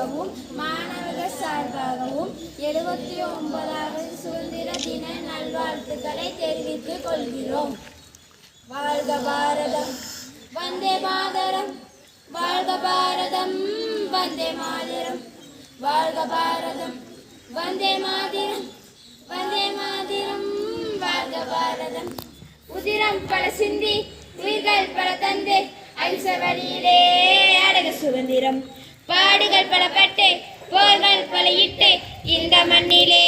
சார்பாகவும் மாணவர்கள் சார்பாகவும் எழுபத்தி ஒன்பதாவது சுதந்திர தின நல்வாழ்த்துக்களை தெரிவித்துக் கொள்கிறோம். வாழ்க பாரதம் வந்தே மாதரம். வாழ்க பாரதம் வந்தே மாதரம் வாழ்க பாரதம் வந்தே மாதிரம் வந்தே மாதிரம் வாழ்க பாரதம். உதிரம் பல சிந்தி உயிர்கள் பல தந்தை அம்ச வழியிலே அடக சுதந்திரம். பாடுகள் பல பட்டு போர்கள் பல இட்டு இந்த மண்ணிலே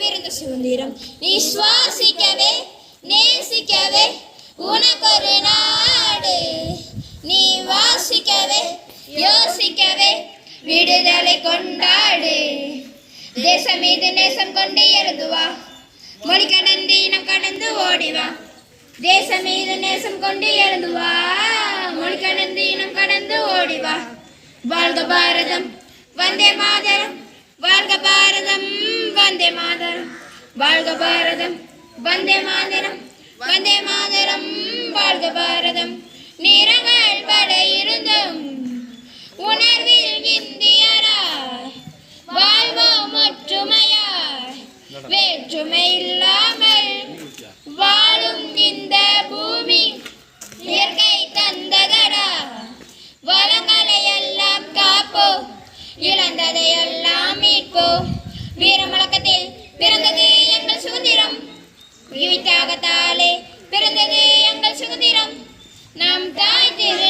பிறந்த சுதந்திரம் நீ சுவாசிக்கவே நேசிக்கவே ஒரு நாடு. நீ வாசிக்கவே யோசிக்கவே விடுதலை கொண்டாடு. தேசம் மீது நேசம் கொண்டு எழுதுவா மொழி கடந்து இனம் கடந்து ஓடிவா தேசம் மீது நேசம் கொண்டு எழுதுவா மொழி கடந்து இனம் வாழ்க பாரதம். வந்தே மாதரம். வாழ்க பாரதம். வந்தே மாதரம். வாழ்க பாரதம். வந்தே மாதரம். வந்தே மாதரம். வாழ்க பாரதம். நிறங்கள் பட இருந்தும் உணர்வில் இந்தியராய் வாழ்வோம் ஒற்றுமையாய். வேற்றுமை இல்லாமல் வாழும் இந்த பூமி இயற்கை தந்ததடா வளங்களை இழந்ததையெல்லாம் எல்லாம் வீர முழக்கத்தில் பிறந்தது எங்கள் சுதந்திரம். உயிர் தியாகத்தாலே பிறந்தது எங்கள் சுதந்திரம். நம் தாய் திருநாள்